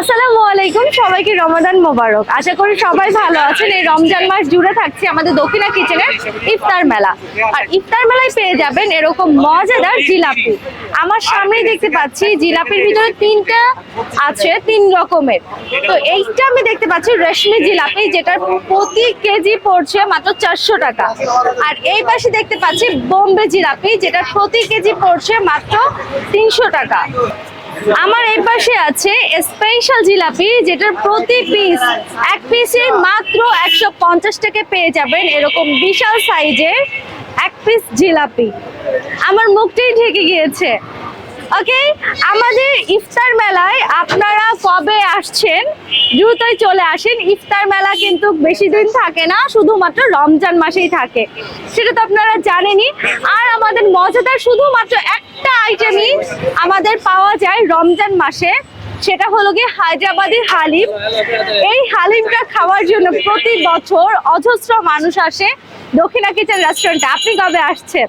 আসসালামু আলাইকুম, সবাইকে রমাদান মোবারক। আশা করি সবাই ভালো আছেন। এই রমজান মাস জুড়ে থাকছে আমাদের দক্ষিণা কিচেনের ইফতার মেলা। আর ইফতার মেলায় পেয়ে যাবেন এরকম মজাদার জিলাপি। আমার সামনেই দেখতে পাচ্ছি, জিলাপির ভিতরে তিনটা আছে, তিন রকমের। তো এইটা আমি দেখতে পাচ্ছি, রেশমি জিলাপি যেটার প্রতি কেজি পড়ছে মাত্র চারশো টাকা। আর এই পাশে দেখতে পাচ্ছি বোম্বে জিলাপি যেটার প্রতি কেজি পড়ছে মাত্র তিনশো টাকা। আমার এই পাশে আছে স্পেশাল জিলাপি, যেটার প্রতি পিস এক পিসে মাত্র একশো পঞ্চাশ টাকা পেয়ে যাবেন এরকম বিশাল সাইজের এক পিস জিলাপি। আমার মুখটাই ঢেকে গিয়েছে। ওকে আমাদের ইফতার মেলায় আপনারা কবে আসছেন? দ্রুতই চলে আসেন। ইফতার মেলা কিন্তু বেশি দিন থাকে না, শুধুমাত্র রমজান মাসেই থাকে। সেটা তো আপনারা জানেনই। আর আমাদের মজাদার শুধুমাত্র একটা আইটেমই আমাদের পাওয়া যায় রমজান মাসে। সেটা হলো গিয়ে হায়দ্রাবাদি হালিম। এই হালিমটা খাওয়ার জন্য প্রতি বছর অজস্র মানুষ আসে দক্ষিণা কিচেন রেস্টুরেন্টে আপনি কবে আসছেন?